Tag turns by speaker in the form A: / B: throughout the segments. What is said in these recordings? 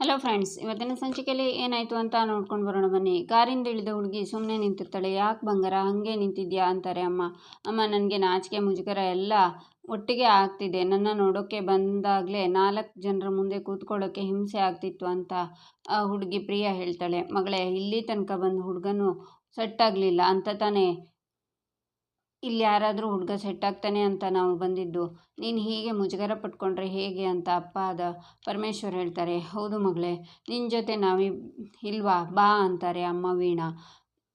A: Hello friends ಇವತ್ತಿನ ಸಂಚಿಕೆಯಲ್ಲಿ ಏನಾಯಿತು ಅಂತ ನೋಡ್ಕೊಂಡು ಬರೋಣ ಬನ್ನಿ. ಕಾರಿಂದ ಇಳಿದ ಹುಡುಗಿ ಸುಮ್ಮನೆ ನಿಂತಿರ್ತಾಳೆ. ಯಾಕೆ ಬಂಗಾರ? ಹಾಗೆ ನಿಂತಿದ್ಯಾ ಅಂತಾರೆ ಅಮ್ಮ. ಅಮ್ಮ, ನನಗೆ ನಾಚಿಕೆ ಮುಜುಗರ ಎಲ್ಲ ಒಟ್ಟಿಗೆ ಆಗ್ತಿದೆ. ನನ್ನ ನೋಡೋಕ್ಕೆ ಬಂದಾಗಲೇ ನಾಲ್ಕು ಜನರ ಮುಂದೆ ಕೂತ್ಕೊಳ್ಳೋಕ್ಕೆ ಹಿಂಸೆ ಆಗ್ತಿತ್ತು ಅಂತ ಹುಡುಗಿ ಪ್ರಿಯ ಹೇಳ್ತಾಳೆ. ಮಗಳೇ, ಇಲ್ಲಿ ತನಕ ಬಂದು ಹುಡುಗನು ಸೆಟ್ಟಾಗಲಿಲ್ಲ ಅಂತ ತಾನೇ ಇಲ್ಲಿ ಯಾರಾದರೂ ಹುಡುಗ ಸೆಟ್ ಆಗ್ತಾನೆ ಅಂತ ನಾವು ಬಂದಿದ್ದು. ನೀನು ಹೀಗೆ ಮುಜುಗರ ಪಟ್ಕೊಂಡ್ರೆ ಹೇಗೆ ಅಂತ ಅಪ್ಪ ಆದ ಪರಮೇಶ್ವರ್ ಹೇಳ್ತಾರೆ, ಹೌದು ಮಗಳೇ ನಿನ್ನ ಜೊತೆ ನಾವಿ ಇಲ್ವಾ? ಬಾ ಅಂತಾರೆ ಅಮ್ಮ ವೀಣಾ.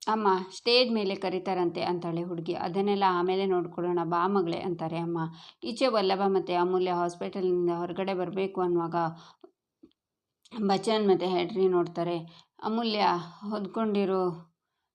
A: ಅಮ್ಮ ಸ್ಟೇಜ್ ಮೇಲೆ ಕರೀತಾರಂತೆ ಅಂತಾಳೆ ಹುಡುಗಿ. ಅದನ್ನೆಲ್ಲ ಆಮೇಲೆ ನೋಡ್ಕೊಳ್ಳೋಣ, ಬಾ ಮಗಳೇ ಅಂತಾರೆ ಅಮ್ಮ. ಈಚೆ ವಲ್ಲಭ ಮತ್ತು ಅಮೂಲ್ಯ ಹಾಸ್ಪಿಟಲಿಂದ ಹೊರಗಡೆ ಬರಬೇಕು ಅನ್ನುವಾಗ ಬಚನ್ ಮತ್ತು ಹೆಡ್ರಿ ನೋಡ್ತಾರೆ. ಅಮೂಲ್ಯ ಹೊದ್ಕೊಂಡಿರೋ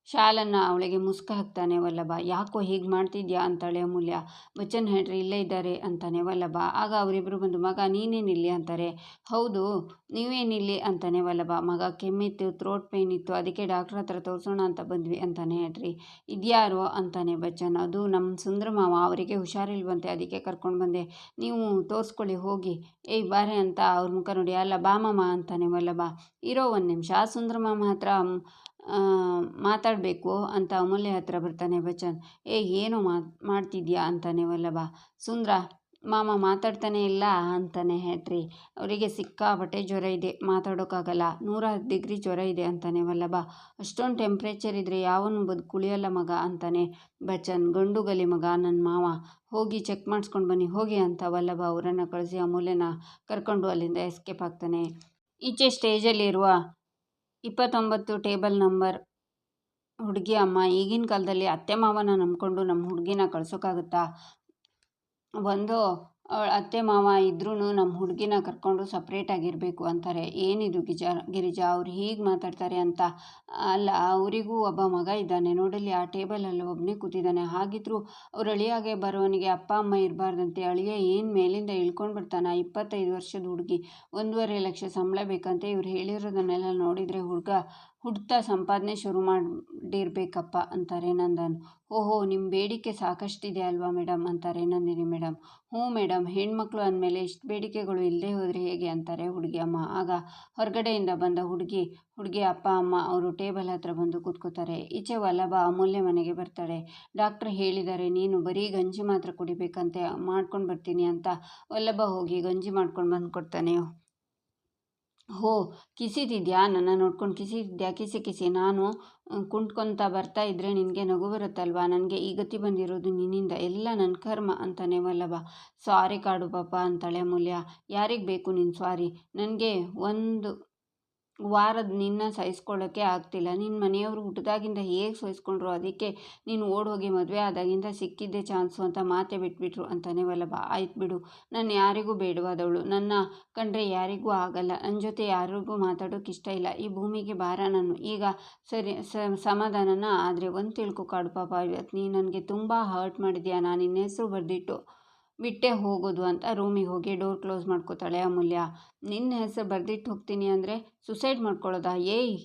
A: ಶಾಲನ್ನು ಅವಳಿಗೆ ಮುಸ್ಕ ಹಾಕ್ತಾನೆ, ವಲ್ಲಭ, ಯಾಕೋ ಹೀಗೆ ಮಾಡ್ತಿದ್ಯಾ? ಅಂತಾಳೆ ಅಮೂಲ್ಯ. ಬಚ್ಚನ್ ಹೇಳ್ರಿ, ಇಲ್ಲೇ ಇದ್ದಾರೆ, ಅಂತಾನೆ ವಲ್ಲಭ. ಆಗ ಅವರಿಬ್ಬರು ಬಂದು, ಮಗ ನೀನೇನಿಲ್ಲಿ ಅಂತಾರೆ. ಹೌದು ನೀವೇನಿಲ್ಲಿ ಅಂತಾನೆ ವಲ್ಲಭ. ಮಗ, ಕೆಮ್ಮಿತ್ತು ಥ್ರೋಟ್ ಪೇಯ್ನ್ ಇತ್ತು, ಅದಕ್ಕೆ ಡಾಕ್ಟ್ರ್ ಹತ್ರ ತೋರಿಸೋಣ ಅಂತ ಬಂದ್ವಿ, ಅಂತಾನೆ ಹೇಳ್ರಿ. ಇದ್ಯಾರು? ಅಂತಾನೆ ಬಚ್ಚನ್. ಅದು ನಮ್ಮ ಸುಂದರ ಮಾವ, ಅವರಿಗೆ ಹುಷಾರಿಲ್ವಂತೆ, ಅದಕ್ಕೆ ಕರ್ಕೊಂಡು ಬಂದೆ. ನೀವು ತೋರಿಸ್ಕೊಳ್ಳಿ, ಹೋಗಿ. ಏಯ್, ಬಾರೆ ಅಂತ ಅವ್ರ ಮುಖ ನೋಡಿ, ಅಲ್ಲ, ಬಾ ಬಾಮಮ್ಮ ಅಂತಾನೆ ವಲ್ಲಭ. ಇರೋ ಒಂದು ನಿಮಿಷ ಸುಂದರ ಮಾಮ ಹತ್ರ ಮಾತಾಡಬೇಕು ಅಂತ ಅಮೂಲ್ಯ ಹತ್ರ ಬರ್ತಾನೆ ಬಚ್ಚನ್. ಏ, ಏನು ಮಾತು ಮಾಡ್ತಿದ್ಯಾ? ಅಂತಾನೆ ವಲ್ಲಭ. ಸುಂದ್ರ, ಮಾಮ ಮಾತಾಡ್ತಾನೆ ಇಲ್ಲ? ಅಂತಾನೆ ಹೇಳ್ರಿ ಅವರಿಗೆ ಸಿಕ್ಕಾಪಟ್ಟೆ ಜ್ವರ ಇದೆ, ಮಾತಾಡೋಕ್ಕಾಗಲ್ಲ. ನೂರ ಹತ್ತು ಡಿಗ್ರಿ ಜ್ವರ ಇದೆ, ಅಂತಾನೆ ವಲ್ಲಭ. ಅಷ್ಟೊಂದು ಟೆಂಪ್ರೇಚರ್ ಇದ್ದರೆ ಯಾವನು ಕುಳಿಯಲ್ಲ ಮಗ, ಅಂತಾನೆ ಬಚ್ಚನ್. ಗಂಡು ಗಲಿ ಮಗ ನನ್ನ ಮಾವ. ಹೋಗಿ ಚೆಕ್ ಮಾಡಿಸ್ಕೊಂಡು ಬನ್ನಿ. ಹೋಗಿ ಅಂತ ವಲ್ಲಭ ಅವರನ್ನು ಕಳಿಸಿ ಅಮೂಲ್ಯನ ಕರ್ಕೊಂಡು ಅಲ್ಲಿಂದ ಎಸ್ಕೇಪ್ ಆಗ್ತಾನೆ. ಈಚೆ ಸ್ಟೇಜಲ್ಲಿರುವ ಇಪ್ಪತ್ತೊಂಬತ್ತು ಟೇಬಲ್ ನಂಬರ್. ಹುಡುಗಿ ಅಮ್ಮ ಈಗಿನ ಕಾಲದಲ್ಲಿ ಅತ್ತೆ ಮಾವನ ನಂಬಿಕೊಂಡು ನಮ್ಮ ಹುಡುಗಿನ ಕಳ್ಸೋಕ್ಕಾಗುತ್ತಾ ಒಂದು ಅವಳ ಅತ್ತೆ ಮಾವ ಇದ್ರೂ ನಮ್ಮ ಹುಡುಗಿನ ಕರ್ಕೊಂಡು ಸಪ್ರೇಟಾಗಿರಬೇಕು ಅಂತಾರೆ. ಏನಿದು ಗಿಜಾ, ಗಿರಿಜಾ? ಅವ್ರು ಹೀಗೆ ಮಾತಾಡ್ತಾರೆ ಅಂತ. ಅಲ್ಲ, ಅವರಿಗೂ ಒಬ್ಬ ಮಗ ಇದ್ದಾನೆ. ನೋಡಲಿ ಆ ಟೇಬಲಲ್ಲಿ ಒಬ್ಬನೇ ಕೂತಿದ್ದಾನೆ. ಹಾಗಿದ್ರೂ ಅವ್ರ ಅಳಿಯಾಗೆ ಬರೋವನಿಗೆ ಅಪ್ಪ, ಅಮ್ಮ ಇರಬಾರ್ದಂತೆ. ಅಳಿಯ ಏನು ಮೇಲಿಂದ ಇಳ್ಕೊಂಡು ಬಿಡ್ತಾನೆ? ಇಪ್ಪತ್ತೈದು ವರ್ಷದ ಹುಡುಗಿ. ಒಂದೂವರೆ ಲಕ್ಷ ಸಂಬಳ ಬೇಕಂತೆ. ಇವ್ರು ಹೇಳಿರೋದನ್ನೆಲ್ಲ ನೋಡಿದರೆ ಹುಡುಗ ಹುಡ್ತಾ ಸಂಪಾದನೆ ಶುರು ಮಾಡಿರ್ಬೇಕಪ್ಪ ಅಂತಾರೆ ನಂದನ್. ಓಹೋ ನಿಮ್ಮ ಬೇಡಿಕೆ ಸಾಕಷ್ಟಿದೆ ಅಲ್ವಾ ಮೇಡಮ್ ಅಂತಾರೆ ನಂದಿನಿ ಮೇಡಮ್ ಹ್ಞೂ ಮೇಡಮ್ ಹೆಣ್ಮಕ್ಳು ಅಂದಮೇಲೆ ಇಷ್ಟು ಬೇಡಿಕೆಗಳು ಇಲ್ಲದೆ ಹೋದರೆ ಹೇಗೆ? ಅಂತಾರೆ ಹುಡುಗಿ ಅಮ್ಮ. ಆಗ ಹೊರಗಡೆಯಿಂದ ಬಂದ ಹುಡುಗಿ ಹುಡುಗಿ ಅಪ್ಪ, ಅಮ್ಮ ಅವರು ಟೇಬಲ್ ಹತ್ರ ಬಂದು ಕೂತ್ಕೋತಾರೆ. ಈಚೆ ವಲ್ಲಭ ಅಮೂಲ್ಯ ಮನೆಗೆ ಬರ್ತಾಳೆ. ಡಾಕ್ಟ್ರ್ ಹೇಳಿದ್ದಾರೆ, ನೀನು ಬರೀ ಗಂಜಿ ಮಾತ್ರ ಕುಡಿಬೇಕಂತೆ ಮಾಡ್ಕೊಂಡು ಬರ್ತೀನಿ ಅಂತ. ವಲ್ಲಭ ಹೋಗಿ ಗಂಜಿ ಮಾಡ್ಕೊಂಡು ಬಂದು ಕೊಡ್ತಾನೆ ಹೋ, ಕಿಸಿದಿದ್ಯಾ? ನನ್ನ ನೋಡ್ಕೊಂಡು ಕಿಸಿದ್ಯಾ ಕಿಸಿ ಕಿಸಿ. ನಾನು ಕುಂಟ್ಕೊತಾ ಬರ್ತಾ ಇದ್ದರೆ ನಿನಗೆ ನಗು ಬರುತ್ತಲ್ವಾ? ನನಗೆ ಈ ಗತಿ ಬಂದಿರೋದು ನಿನ್ನಿಂದ. ಎಲ್ಲ ನನ್ನ ಕರ್ಮ ಅಂತಾನೆ ವಲ್ಲಭ. ಸಾರಿ ಕಾಡು ಪಾಪ ಅಂತಾಳೆ ಅಮೂಲ್ಯ. ಯಾರಿಗೆ ಬೇಕು ನಿನ್ನ ಸಾರಿ ನನಗೆ ಒಂದು ವಾರದ ನಿನ್ನ ಸಹಿಸ್ಕೊಳ್ಳೋಕ್ಕೆ ಆಗ್ತಿಲ್ಲ. ನಿನ್ನ ಮನೆಯವರು ಹುಟ್ಟಿದಾಗಿಂದ ಹೇಗೆ ಸಹಿಸ್ಕೊಂಡ್ರು? ಅದಕ್ಕೆ ನೀನು ಓಡೋಗಿ ಮದುವೆ ಆದಾಗಿಂದ ಸಿಕ್ಕಿದ್ದೆ ಚಾನ್ಸು ಅಂತ ಮಾತೆ ಬಿಟ್ಬಿಟ್ರು ಅಂತಾನೆ ವಲ್ಲಭ. ಆಯ್ತು ಬಿಡು. ನಾನು ಯಾರಿಗೂ ಬೇಡವಾದವಳು. ನನ್ನ ಕಂಡ್ರೆ ಯಾರಿಗೂ ಆಗಲ್ಲ. ನನ್ನ ಜೊತೆ ಯಾರಿಗೂ ಮಾತಾಡೋಕೆ ಇಷ್ಟ ಇಲ್ಲ. ಈ ಭೂಮಿಗೆ ಬಾರ ನಾನು. ಈಗ ಸರಿ ಸಮಾಧಾನನ ಆದರೆ ಒಂದು ತಿಳ್ಕೊ ಕಾಡು ಪಾಪ. ಇವತ್ತು ನೀನು ನನಗೆ ತುಂಬ ಹರ್ಟ್ ಮಾಡಿದ್ಯಾ? ನಾನು ನಿನ್ನ ಹೆಸರು ಬರೆದಿಟ್ಟು ಬಿಟ್ಟೇ ಹೋಗೋದು ಅಂತ ರೂಮಿಗೆ ಹೋಗಿ ಡೋರ್ ಕ್ಲೋಸ್ ಮಾಡ್ಕೋತಾಳೆ ಅಮೂಲ್ಯ. ನಿನ್ನ ಹೆಸರು ಬರೆದಿಟ್ಟು ಹೋಗ್ತೀನಿ ಅಂದರೆ ಸುಸೈಡ್ ಮಾಡ್ಕೊಳ್ಳೋದಾ? ಏಯ್!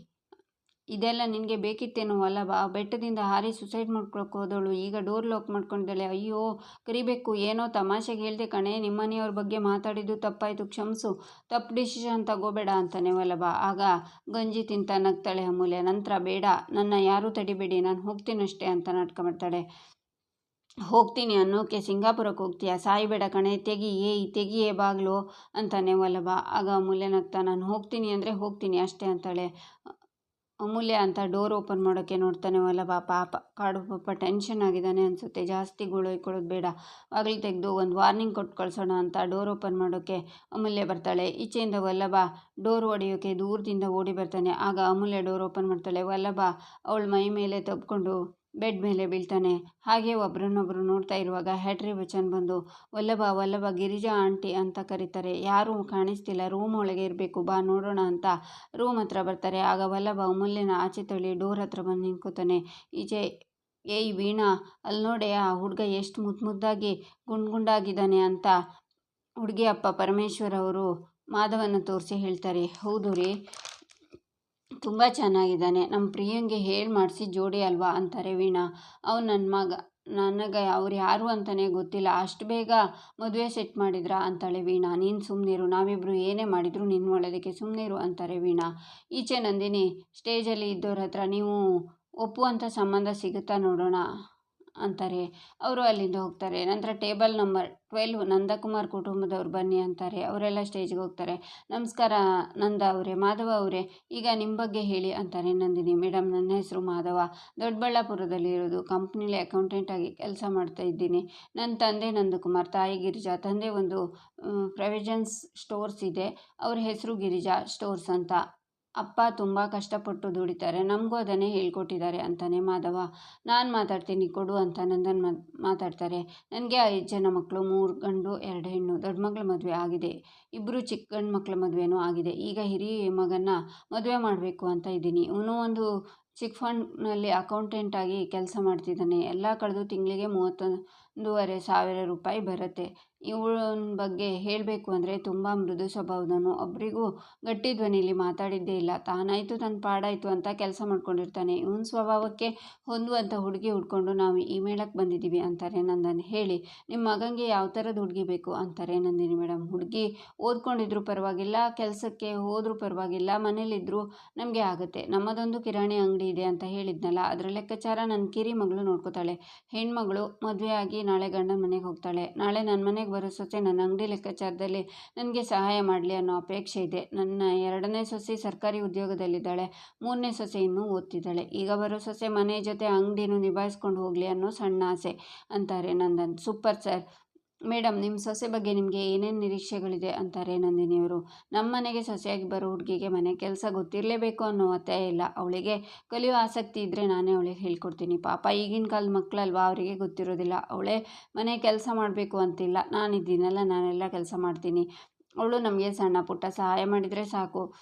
A: ಇದೆಲ್ಲ ನಿನಗೆ ಬೇಕಿತ್ತೇನೋ ಬಾ. ಬೆಟ್ಟದಿಂದ ಹಾರಿ ಸುಸೈಡ್ ಮಾಡ್ಕೊಳಕ್ಕೆ ಹೋದವಳು. ಈಗ ಡೋರ್ ಲಾಕ್ ಮಾಡ್ಕೊಂಡಿದ್ದಾಳೆ. ಅಯ್ಯೋ! ಕರಿಬೇಕು. ಏನೋ ತಮಾಷೆಗೆ ಹೇಳ್ದೆ ಕಣೆ. ನಿಮ್ಮನೆಯವ್ರ ಬಗ್ಗೆ ಮಾತಾಡಿದ್ದು ತಪ್ಪಾಯಿತು. ಕ್ಷಮಿಸು. ತಪ್ಪು ಡಿಸಿಷನ್ ತಗೋಬೇಡ ಅಂತಾನೆ ವಲ್ಲಭ ಆಗ ಗಂಜಿ ತಿಂತ ನಗ್ತಾಳೆ ಅಮೂಲ್ಯ. ನಂತರ ಬೇಡ. ನನ್ನ ಯಾರೂ ತಡಿಬೇಡಿ. ನಾನು ಹೋಗ್ತೀನಷ್ಟೇ ಅಂತ ನಾಟಕ ಮಾಡ್ತಾಳೆ. ಹೋಗ್ತೀನಿ ಅನ್ನೋಕ್ಕೆ ಸಿಂಗಾಪುರಕ್ಕೆ ಹೋಗ್ತೀಯಾ? ಸಾಯ್ಬೇಡ ಕಣೆ ತೆಗಿ ಏಯ್ ತೆಗಿಯೇ ಬಾಗ್ಲು ಅಂತಾನೆ ವಲ್ಲಭ. ಆಗ ಅಮೂಲ್ಯ ನಗ್ತಾ ನಾನು ಹೋಗ್ತೀನಿ ಅಂದರೆ ಹೋಗ್ತೀನಿ ಅಷ್ಟೇ ಅಂತಾಳೆ. ಅಮೂಲ್ಯ ಅಂತ ಡೋರ್ ಓಪನ್ ಮಾಡೋಕ್ಕೆ ನೋಡ್ತಾನೆ ವಲ್ಲಭ. ಪಾಪ, ಕಾಡು ಪಾಪ ಟೆನ್ಷನ್ ಆಗಿದ್ದಾನೆ ಅನಿಸುತ್ತೆ. ಜಾಸ್ತಿ ಗುಳೋಯ್ಕೊಳ್ಳೋದು ಬೇಡ. ಬಾಗಿಲು ತೆಗೆದು ಒಂದು ವಾರ್ನಿಂಗ್ ಕೊಟ್ಟು ಕಳಿಸೋಣ ಅಂತ ಡೋರ್ ಓಪನ್ ಮಾಡೋಕ್ಕೆ ಅಮೂಲ್ಯ ಬರ್ತಾಳೆ. ಈಚೆಯಿಂದ ವಲ್ಲಭ ಡೋರ್ ಹೊಡೆಯೋಕೆ ದೂರದಿಂದ ಓಡಿ ಬರ್ತಾನೆ. ಆಗ ಅಮೂಲ್ಯ ಡೋರ್ ಓಪನ್ ಮಾಡ್ತಾಳೆ. ವಲ್ಲಭ ಅವಳ ಮೈ ಮೇಲೆ ತಬ್ಕೊಂಡು ಬೆಡ್ ಮೇಲೆ ಬೀಳ್ತಾನೆ. ಹಾಗೆ ಒಬ್ರನ್ನೊಬ್ರು ನೋಡ್ತಾ ಇರುವಾಗ ಹ್ಯಾಟ್ರಿ ಬಚ್ಚನ್ ಬಂದು, ವಲ್ಲಭ ವಲ್ಲಭ, ಗಿರಿಜಾ, ಆಂಟಿ ಅಂತ ಕರೀತಾರೆ. ಯಾರೂ ಕಾಣಿಸ್ತಿಲ್ಲ. ರೂಮ್ ಒಳಗೆ ಇರಬೇಕು. ಬಾ, ನೋಡೋಣ ಅಂತ ರೂಮ್ ಹತ್ರ ಬರ್ತಾರೆ. ಆಗ ವಲ್ಲಭ ಅಮೂಲ್ಯನ ಆಚೆ ತಳ್ಳಿ ಡೋರ್ ಹತ್ರ ಬಂದು ನಿಂತ್ಕೋತಾನೆ. ಈಚೆ, ಏಯ್, ವೀಣಾ ಅಲ್ಲಿ ನೋಡಿ, ಆ ಹುಡುಗ ಎಷ್ಟು ಮುದ್ದು ಮುದ್ದಾಗಿ ಗುಂಡ್ ಗುಂಡಾಗಿದ್ದಾನೆ ಅಂತ. ಹುಡುಗಿ ಅಪ್ಪ ಪರಮೇಶ್ವರ್ ಅವರು ಮಾಧವನ ತೋರಿಸಿ ಹೇಳ್ತಾರೆ, ಹೌದು ರೀ, ತುಂಬ ಚೆನ್ನಾಗಿದ್ದಾನೆ. ನಮ್ಮ ಪ್ರಿಯಂಗೆ ಹೇಳಿ ಮಾಡಿಸಿ ಜೋಡಿ ಅಲ್ವಾ? ಅಂತಾರೆ ವೀಣಾ. ಅವ್ನು ನನ್ನ ಮಗ, ನನಗೆ ಅವ್ರು ಯಾರು ಅಂತಲೇ ಗೊತ್ತಿಲ್ಲ. ಅಷ್ಟು ಬೇಗ ಮದುವೆ ಸೆಟ್ ಮಾಡಿದ್ರಾ? ಅಂತಾಳೆ ವೀಣಾ. ನೀನು ಸುಮ್ಮನಿರು ನಾವಿಬ್ಬರು ಏನೇ ಮಾಡಿದ್ರು ನಿನ್ನ ಒಳ್ಳೆಯದಕ್ಕೆ ಸುಮ್ಮನಿರು ಅಂತಾರೆ ವೀಣಾ. ಈಚೆ ನಂದಿನಿ ಸ್ಟೇಜಲ್ಲಿ ಇದ್ದವ್ರ ಹತ್ರ ನೀವು ಒಪ್ಪುವಂಥ ಸಂಬಂಧ ಸಿಗುತ್ತಾ ನೋಡೋಣ? ಅಂತಾರೆ. ಅವರು ಅಲ್ಲಿಂದ ಹೋಗ್ತಾರೆ. ನಂತರ ಟೇಬಲ್ ನಂಬರ್ ಟ್ವೆಲ್ವ್ ನಂದಕುಮಾರ್ ಕುಟುಂಬದವ್ರು ಬನ್ನಿ ಅಂತಾರೆ. ಅವರೆಲ್ಲ ಸ್ಟೇಜ್ಗೆ ಹೋಗ್ತಾರೆ. ನಮಸ್ಕಾರ ನಂದ ಅವರೇ, ಮಾಧವ ಅವರೇ, ಈಗ ನಿಮ್ಮ ಬಗ್ಗೆ ಹೇಳಿ ಅಂತಾರೆ ನಂದಿನಿ. ಮೇಡಮ್ ನನ್ನ ಹೆಸರು ಮಾಧವ. ದೊಡ್ಡಬಳ್ಳಾಪುರದಲ್ಲಿರೋದು ಕಂಪ್ನಿಲಿ ಅಕೌಂಟೆಂಟಾಗಿ ಕೆಲಸ ಮಾಡ್ತಾ ಇದ್ದೀನಿ. ನನ್ನ ತಂದೆ ನಂದಕುಮಾರ್, ತಾಯಿ ಗಿರಿಜಾ. ತಂದೆ ಒಂದು ಪ್ರೊವಿಜನ್ಸ್ ಸ್ಟೋರ್ಸ್ ಇದೆ. ಅವ್ರ ಹೆಸರು ಗಿರಿಜಾ ಸ್ಟೋರ್ಸ್ ಅಂತ. ಅಪ್ಪ ತುಂಬ ಕಷ್ಟಪಟ್ಟು ದುಡಿತಾರೆ, ನಮಗೂ ಅದನ್ನೇ ಹೇಳ್ಕೊಟ್ಟಿದ್ದಾರೆ ಅಂತಾನೆ ಮಾಧವ. ನಾನು ಮಾತಾಡ್ತೀನಿ, ಕೊಡು ಅಂತ ನಂದನ್ ಮಾತಾಡ್ತಾರೆ. ನನಗೆ ಐದು ಜನ ಮಕ್ಕಳು ಮೂರು ಗಂಡು, ಎರಡು ಹೆಣ್ಣು, ದೊಡ್ಡ ಮಗಳ ಮದುವೆ ಆಗಿದೆ. ಇಬ್ಬರು ಚಿಕ್ಕ ಗಂಡು ಮಕ್ಕಳ ಮದುವೆನೂ ಆಗಿದೆ. ಈಗ ಹಿರಿಯ ಮಗನ ಮದುವೆ ಮಾಡಬೇಕು ಅಂತ ಇದ್ದೀನಿ. ಇವನು ಒಂದು ಚಿಕ್ ಫಂಡ್ನಲ್ಲಿ ಅಕೌಂಟೆಂಟಾಗಿ ಕೆಲಸ ಮಾಡ್ತಿದ್ದಾನೆ. ಎಲ್ಲ ಕಳೆದು ತಿಂಗಳಿಗೆ ಮೂವತ್ತೊಂದೂವರೆ ಸಾವಿರ ರೂಪಾಯಿ ಬರುತ್ತೆ. ಇವಳ ಬಗ್ಗೆ ಹೇಳಬೇಕು ಅಂದರೆ ತುಂಬ ಮೃದು ಸ್ವಭಾವದವನು. ಒಬ್ಬರಿಗೂ ಗಟ್ಟಿ ಧ್ವನಿಲಿ ಮಾತಾಡಿದ್ದೇ ಇಲ್ಲ. ತಾನಾಯಿತು ತನ್ನ ಪಾಡಾಯಿತು ಅಂತ ಕೆಲಸ ಮಾಡ್ಕೊಂಡಿರ್ತಾನೆ. ಇವನ ಸ್ವಭಾವಕ್ಕೆ ಹೊಂದುವಂಥ ಹುಡುಗಿ ಹುಡ್ಕೊಂಡು ನಾವು ಈ ಮೇಳಕ್ಕೆ ಬಂದಿದ್ದೀವಿ ಅಂತಾರೆ ನಂದನ್. ಹೇಳಿ ನಿಮ್ಮ ಮಗನಿಗೆ ಯಾವ ಥರದ ಹುಡುಗಿ ಬೇಕು? ಅಂತಾರೆ ನಂದಿನಿ ಮೇಡಮ್ ಹುಡುಗಿ ಓದ್ಕೊಂಡಿದ್ರು ಪರವಾಗಿಲ್ಲ, ಕೆಲಸಕ್ಕೆ ಹೋದರೂ ಪರವಾಗಿಲ್ಲ ಮನೇಲಿದ್ದರೂ ನಮಗೆ ಆಗುತ್ತೆ. ನಮ್ಮದೊಂದು ಕಿರಾಣಿ ಅಂಗಡಿ ಇದೆ ಅಂತ ಹೇಳಿದ್ನಲ್ಲ, ಅದರ ಲೆಕ್ಕಾಚಾರ ನನ್ನ ಕಿರಿ ಮಗಳು ನೋಡ್ಕೋತಾಳೆ. ಹೆಣ್ಮಗಳು ಮದುವೆ ಆಗಿ ನಾಳೆ ಗಂಡನ ಮನೆಗೆ ಹೋಗ್ತಾಳೆ. ನಾಳೆ ನನ್ನ ಮನೆಗೆ ಬರೋ ಸೊಸೆ ನನ್ನ ಅಂಗಡಿ ಲೆಕ್ಕಾಚಾರದಲ್ಲಿ ನನಗೆ ಸಹಾಯ ಮಾಡಲಿ ಅನ್ನೋ ಅಪೇಕ್ಷೆ ಇದೆ. ನನ್ನ ಎರಡನೇ ಸೊಸೆ ಸರ್ಕಾರಿ ಉದ್ಯೋಗದಲ್ಲಿದ್ದಾಳೆ. ಮೂರನೇ ಸೊಸೆ ಇನ್ನೂ ಓದ್ತಿದ್ದಾಳೆ. ಈಗ ಬರೋ ಸೊಸೆ ಮನೆ ಜೊತೆ ಅಂಗಡಿನೂ ನಿಭಾಯಿಸ್ಕೊಂಡು ಹೋಗಲಿ ಅನ್ನೋ ಸಣ್ಣ ಆಸೆ ಅಂತಾರೆ ನಂದನ್. Super sir. ಮೇಡಮ್, ನಿಮ್ಮ ಸೊಸೆ ಬಗ್ಗೆ ನಿಮಗೆ ಏನೇನು ನಿರೀಕ್ಷೆಗಳಿದೆ ಅಂತಾರೆ ನಂದಿನಿಯವರು? ನಮ್ಮ ಮನೆಗೆ ಸೊಸೆಯಾಗಿ ಬರೋ ಹುಡುಗಿಗೆ ಮನೆ ಕೆಲಸ ಗೊತ್ತಿರಲೇಬೇಕು ಅನ್ನೋ ಒತ್ತಾಯ ಇಲ್ಲ. ಅವಳಿಗೆ ಕಲಿಯೋ ಆಸಕ್ತಿ ಇದ್ದರೆ ನಾನೇ ಅವಳಿಗೆ ಹೇಳ್ಕೊಡ್ತೀನಿ. ಪಾಪ ಈಗಿನ ಕಾಲದ ಮಕ್ಕಳಲ್ವಾ ಅವರಿಗೆ ಗೊತ್ತಿರೋದಿಲ್ಲ. ಅವಳೇ ಮನೆ ಕೆಲಸ ಮಾಡಬೇಕು ಅಂತಿಲ್ಲ. ನಾನಿದ್ದೀನಲ್ಲ, ನಾನೆಲ್ಲ ಕೆಲಸ ಮಾಡ್ತೀನಿ. ಅವಳು ನಮಗೆ ಸಣ್ಣ ಪುಟ್ಟ ಸಹಾಯ ಮಾಡಿದರೆ ಸಾಕು.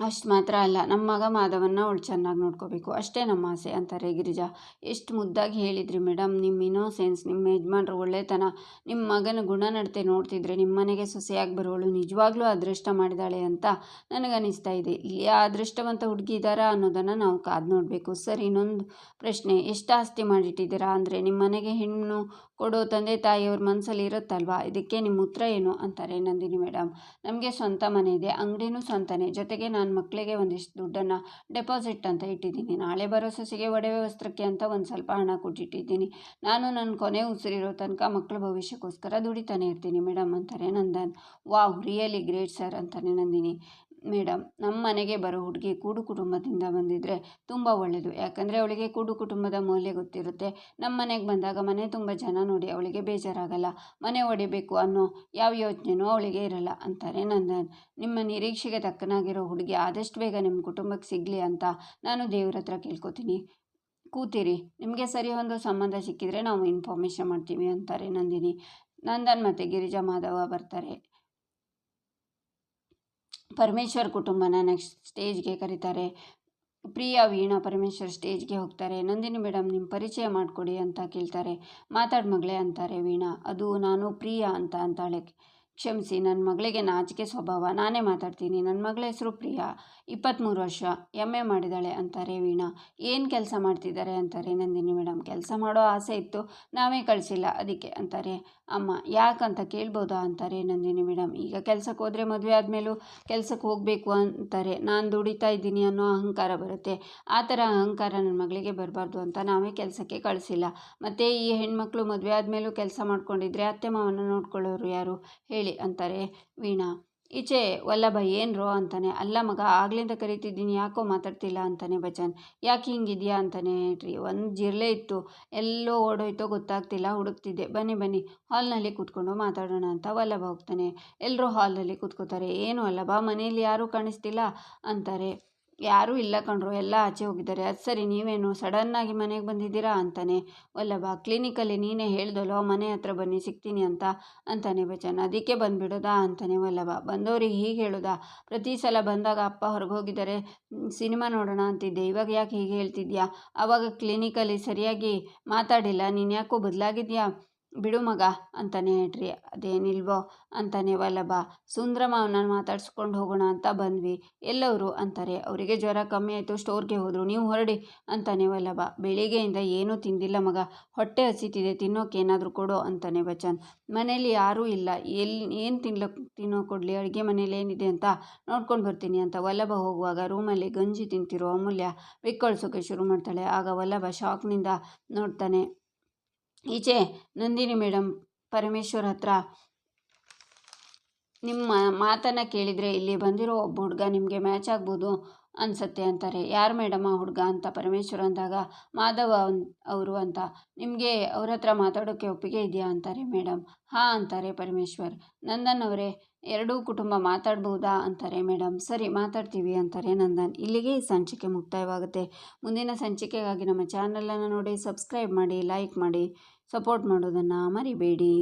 A: ಅಷ್ಟು ಮಾತ್ರ ಅಲ್ಲ ನಮ್ಮ ಮಗ ಮಾಧವನ್ನ ಅವಳು ಚೆನ್ನಾಗಿ ನೋಡ್ಕೋಬೇಕು. ಅಷ್ಟೇ ನಮ್ಮ ಆಸೆ ಅಂತಾರೆ ಗಿರಿಜಾ. ಎಷ್ಟು ಮುದ್ದಾಗಿ ಹೇಳಿದ್ರಿ ಮೇಡಮ್ ನಿಮ್ಮ ಇನ್ನೋಸೆನ್ಸ್ ನಿಮ್ಮ ಯಜಮಾನ್ರು ಒಳ್ಳೆತನ. ನಿಮ್ಮ ಮಗನ ಗುಣನಡತೆ ನೋಡ್ತಿದ್ರೆ ನಿಮ್ಮ ಮನೆಗೆ ಸೊಸೆಯಾಗಿ ಬರೋಳು ನಿಜವಾಗ್ಲೂ ಅದೃಷ್ಟ ಮಾಡಿದಾಳೆ ಅಂತ ನನಗನ್ನಿಸ್ತಾ ಇದೆ. ಇಲ್ಲಿ ಅದೃಷ್ಟವಂತ ಹುಡುಗಿ ಇದ್ದಾರಾ ಅನ್ನೋದನ್ನು ನಾವು ಕಾದು ನೋಡಬೇಕು. ಸರ್, ಇನ್ನೊಂದು ಪ್ರಶ್ನೆ. ಎಷ್ಟು ಆಸ್ತಿ ಮಾಡಿಟ್ಟಿದ್ದೀರಾ? ಅಂದರೆ ನಿಮ್ಮ ಮನೆಗೆ ಹೆಣ್ಣು ಕೊಡೋ ತಂದೆ ತಾಯಿಯವ್ರ ಮನಸ್ಸಲ್ಲಿ ಇರುತ್ತಲ್ವಾ? ಇದಕ್ಕೆ ನಿಮ್ಮ ಉತ್ತರ ಏನು? ಅಂತಾರೆ ನಂದಿನಿ ಮೇಡಮ್ ನಮಗೆ ಸ್ವಂತ ಮನೆ ಇದೆ, ಅಂಗಡಿನೂ ಸ್ವಂತನೇ. ಜೊತೆಗೆ ನಾನು ಮಕ್ಕಳಿಗೆ ಒಂದಿಷ್ಟು ದುಡ್ಡನ್ನು ಡೆಪಾಸಿಟ್ ಅಂತ ಇಟ್ಟಿದ್ದೀನಿ. ನಾಳೆ ಬರೋ ಸೊಸೆಗೆ ಒಡವೆ ವಸ್ತ್ರಕ್ಕೆ ಅಂತ ಒಂದು ಸ್ವಲ್ಪ ಹಣ ಕೊಟ್ಟಿಟ್ಟಿದ್ದೀನಿ. ನಾನು ನನ್ನ ಕೊನೆ ಉಸಿರಿರೋ ತನಕ ಮಕ್ಕಳ ಭವಿಷ್ಯಕ್ಕೋಸ್ಕರ ದುಡಿತಾನೆ ಇರ್ತೀನಿ ಮೇಡಮ್ ಅಂತಾರೆ Nandan. Wow really great sir ಅಂತಾನೆ ನಂದಿನಿ. ಮೇಡಮ್ ನಮ್ಮ ಮನೆಗೆ ಬರೋ ಹುಡುಗಿ ಕೂಡು ಕುಟುಂಬದಿಂದ ಬಂದಿದ್ದರೆ ತುಂಬ ಒಳ್ಳೆಯದು ಯಾಕಂದರೆ ಅವಳಿಗೆ ಕೂಡು ಕುಟುಂಬದ ಮೌಲ್ಯ ಗೊತ್ತಿರುತ್ತೆ. ನಮ್ಮ ಮನೆಗೆ ಬಂದಾಗ ಮನೆ ತುಂಬ ಜನ ನೋಡಿ ಅವಳಿಗೆ ಬೇಜಾರಾಗಲ್ಲ. ಮನೆ ಒಡಿಬೇಕು ಅನ್ನೋ ಯಾವ ಯೋಚನೆನೂ ಅವಳಿಗೆ ಇರಲ್ಲ ಅಂತಾರೆ ನಂದನ್. ನಿಮ್ಮ ನಿರೀಕ್ಷೆಗೆ ತಕ್ಕನಾಗಿರೋ ಹುಡುಗಿ ಆದಷ್ಟು ಬೇಗ ನಿಮ್ಮ ಕುಟುಂಬಕ್ಕೆ ಸಿಗಲಿ ಅಂತ ನಾನು ದೇವ್ರ ಹತ್ರ ಕೇಳ್ಕೊತೀನಿ. ಕೂತಿರಿ. ನಿಮಗೆ ಸರಿ ಒಂದು ಸಂಬಂಧ ಸಿಕ್ಕಿದರೆ ನಾವು ಇನ್ಫಾರ್ಮೇಷನ್ ಮಾಡ್ತೀವಿ ಅಂತಾರೆ ನಂದಿನಿ. ನಂದನ್ ಮತ್ತು ಗಿರಿಜಾ ಮಾಧವ ಬರ್ತಾರೆ. ಪರಮೇಶ್ವರ್ ಕುಟುಂಬನ ನೆಕ್ಸ್ಟ್ ಸ್ಟೇಜ್ಗೆ ಕರೀತಾರೆ. ಪ್ರಿಯಾ, ವೀಣಾ ಪರಮೇಶ್ವರ್ ಸ್ಟೇಜ್ಗೆ ಹೋಗ್ತಾರೆ. ನಂದಿನಿ ಮೇಡಮ್ ನಿಮ್ಮ ಪರಿಚಯ ಮಾಡಿಕೊಡಿ ಅಂತ ಕೇಳ್ತಾರೆ. ಮಾತಾಡ್ ಮಗಳೇ ಅಂತಾರೆ ವೀಣಾ. ಅದು ನಾನು ಪ್ರಿಯಾ ಅಂತ ಅಂತಾಳೆ. ಕ್ಷಮಿಸಿ ನನ್ನ ಮಗಳಿಗೆ ನಾಚಿಕೆ ಸ್ವಭಾವ, ನಾನೇ ಮಾತಾಡ್ತೀನಿ. ನನ್ನ ಮಗಳ ಹೆಸರು ಪ್ರಿಯಾ ಇಪ್ಪತ್ತ್ಮೂರು ವರ್ಷ ಎಂ ಎ ಮಾಡಿದ್ದಾಳೆ ಅಂತಾರೆ ವೀಣಾ. ಏನು ಕೆಲಸ ಮಾಡ್ತಿದ್ದಾರೆ ಅಂತಾರೆ ನಂದಿನಿ ಮೇಡಮ್ ಕೆಲಸ ಮಾಡೋ ಆಸೆ ಇತ್ತು, ನಾವೇ ಕಳಿಸಿಲ್ಲ, ಅದಕ್ಕೆ ಅಂತಾರೆ. ಅಮ್ಮ, ಯಾಕಂತ ಕೇಳ್ಬೋದಾ ಅಂತಾರೆ ನಂದಿನಿ ಮೇಡಮ್ ಈಗ ಕೆಲಸಕ್ಕೆ ಹೋದರೆ ಮದುವೆ ಆದಮೇಲೂ ಕೆಲಸಕ್ಕೆ ಹೋಗಬೇಕು ಅಂತಾರೆ. ನಾನು ದುಡಿತಾ ಇದ್ದೀನಿ ಅನ್ನೋ ಅಹಂಕಾರ ಬರುತ್ತೆ. ಆ ಥರ ಅಹಂಕಾರ ನನ್ನ ಮಗಳಿಗೆ ಬರಬಾರ್ದು ಅಂತ ನಾವೇ ಕೆಲಸಕ್ಕೆ ಕಳಿಸಿಲ್ಲ. ಮತ್ತು ಈ ಹೆಣ್ಮಕ್ಳು ಮದುವೆ ಆದಮೇಲೂ ಕೆಲಸ ಮಾಡ್ಕೊಂಡಿದ್ರೆ ಅತ್ತೆ ಮಾವನ ನೋಡ್ಕೊಳ್ಳೋರು ಯಾರು? ಹೇಳಿ. ಅಂತಾರೆ. ವೀಣಾ, ಈಚೆ ವಲ್ಲಭ ಏನ್ರೋ ಅಂತಾನೆ. ಅಲ್ಲ ಮಗ, ಆಗ್ಲಿಂದ ಕರಿತಿದ್ದೀನಿ, ಯಾಕೋ ಮಾತಾಡ್ತಿಲ್ಲ ಅಂತಾನೆ ಬಚನ್. ಯಾಕೆ ಹಿಂಗಿದೆಯಾ ಅಂತಾನೆ ಹೇಳ್ರಿ. ಒಂದು ಜಿರಳೆ ಇತ್ತು. ಎಲ್ಲೋ ಓಡೋಯ್ತೋ ಗೊತ್ತಾಗ್ತಿಲ್ಲ, ಹುಡುಕ್ತಿದ್ದೆ. ಬನ್ನಿ ಬನ್ನಿ. ಹಾಲ್ನಲ್ಲಿ ಕೂತ್ಕೊಂಡು ಮಾತಾಡೋಣ ಅಂತ ವಲ್ಲಭ ಹೋಗ್ತಾನೆ. ಎಲ್ಲರೂ ಹಾಲ್ನಲ್ಲಿ ಕೂತ್ಕೋತಾರೆ. ಏನು ವಲ್ಲಭ ಮನೆಯಲ್ಲಿ ಯಾರೂ ಕಾಣಿಸ್ತಿಲ್ಲ ಅಂತಾರೆ. ಯಾರೂ ಇಲ್ಲ ಕಣ್ರು, ಎಲ್ಲ ಆಚೆ ಹೋಗಿದ್ದಾರೆ. ಅದು ಸರಿ, ನೀವೇನು ಸಡನ್ನಾಗಿ ಮನೆಗೆ ಬಂದಿದ್ದೀರಾ ಅಂತಾನೆ? ವಲ್ಲಭ, ಕ್ಲಿನಿಕಲ್ಲಿ ನೀನೇ ಹೇಳ್ದಲ್ಲೋ ಮನೆ ಹತ್ರ ಬನ್ನಿ, ಸಿಗ್ತೀನಿ ಅಂತ? ಅಂತಾನೆ ಬಚನ್ ಅದಕ್ಕೆ ಬಂದುಬಿಡೋದಾ ಅಂತಾನೆ ವಲ್ಲಭ. ಬಂದವ್ರಿಗೆ ಹೀಗೆ ಹೇಳೋದಾ? ಪ್ರತಿ ಸಲ ಬಂದಾಗ ಅಪ್ಪ ಹೊರಗೆ ಹೋಗಿದ್ದಾರೆ ಸಿನಿಮಾ ನೋಡೋಣ ಅಂತಿದ್ದೆ. ಇವಾಗ ಯಾಕೆ ಹೀಗೆ ಹೇಳ್ತಿದ್ಯಾ? ಆವಾಗ ಕ್ಲಿನಿಕಲ್ಲಿ ಸರಿಯಾಗಿ ಮಾತಾಡಿಲ್ಲ. ನೀನು ಯಾಕೋ ಬದಲಾಗಿದ್ಯಾ? ಬಿಡು ಮಗ ಅಂತಾನೆ ಹೇಳ್ರಿ. ಅದೇನಿಲ್ವೋ ಅಂತಾನೆ ವಲ್ಲಭ ಸುಂದ್ರಮ್ಮ ನಾನು ಮಾತಾಡ್ಸ್ಕೊಂಡು ಹೋಗೋಣ ಅಂತ ಬಂದ್ವಿ. ಎಲ್ಲವರು ಅಂತಾರೆ, ಅವರಿಗೆ ಜ್ವರ ಕಮ್ಮಿ ಆಯಿತು, ಸ್ಟೋರ್ಗೆ ಹೋದರು, ನೀವು ಹೊರಡಿ ಅಂತಾನೆ ವಲ್ಲಭ, ಬೆಳಿಗ್ಗೆಯಿಂದ ಏನೂ ತಿಂದಿಲ್ಲ ಮಗ, ಹೊಟ್ಟೆ ಹಸಿತಿದೆ, ತಿನ್ನೋಕೆ ಏನಾದರೂ ಕೊಡು ಅಂತಾನೆ ಬಚ್ಚನ್, ಮನೇಲಿ ಯಾರೂ ಇಲ್ಲ ಎಲ್ಲಿ ಏನು ತಿನ್ಲ, ತಿನ್ನೋ ಕೊಡಲಿ, ಅಡುಗೆ ಮನೇಲಿ ಏನಿದೆ ಅಂತ ನೋಡ್ಕೊಂಡು ಬರ್ತೀನಿ ಅಂತ ವಲ್ಲಭ ಹೋಗುವಾಗ ರೂಮಲ್ಲಿ ಗಂಜಿ ತಿಂತಿರೋ ಅಮೂಲ್ಯ ಬಿಕ್ಕಳಿಸೋಕೆ ಶುರು ಮಾಡ್ತಾಳೆ. ಆಗ ವಲ್ಲಭ ಶಾಕ್ನಿಂದ ನೋಡ್ತಾನೆ ಈಚೆ ನಂದಿನಿ ಮೇಡಮ್ ಪರಮೇಶ್ವರ್ ಹತ್ರ ನಿಮ್ಮ ಮಾತನ್ನು ಕೇಳಿದರೆ ಇಲ್ಲಿ ಬಂದಿರೋ ಒಬ್ಬ ಹುಡುಗ ನಿಮಗೆ ಮ್ಯಾಚ್ ಆಗ್ಬೋದು ಅನಿಸುತ್ತೆ ಅಂತಾರೆ. ಯಾರು ಮೇಡಮ್ ಆ ಹುಡುಗ ಅಂತ ಪರಮೇಶ್ವರ್ ಅಂದಾಗ ಮಾಧವ ಅವರು ಅಂತ. ನಿಮಗೆ ಅವ್ರ ಹತ್ರ ಮಾತಾಡೋಕ್ಕೆ ಒಪ್ಪಿಗೆ ಇದೆಯಾ ಅಂತಾರೆ ಮೇಡಮ್ ಹಾಂ ಅಂತಾರೆ ಪರಮೇಶ್ವರ್. ನಂದನ್ ಅವರೇ ಎರಡೂ ಕುಟುಂಬ ಮಾತಾಡ್ಬೋದಾ ಅಂತಾರೆ ಮೇಡಮ್ ಸರಿ, ಮಾತಾಡ್ತೀವಿ ಅಂತಾರೆ ನಂದನ್. ಇಲ್ಲಿಗೆ ಈ ಸಂಚಿಕೆ ಮುಕ್ತಾಯವಾಗುತ್ತೆ. ಮುಂದಿನ ಸಂಚಿಕೆಗಾಗಿ ನಮ್ಮ ಚಾನಲನ್ನು ನೋಡಿ ಸಬ್ಸ್ಕ್ರೈಬ್ ಮಾಡಿ ಲೈಕ್ ಮಾಡಿ. ಸಪೋರ್ಟ್ ಮಾಡೋದನ್ನು ಮರಿಬೇಡಿ.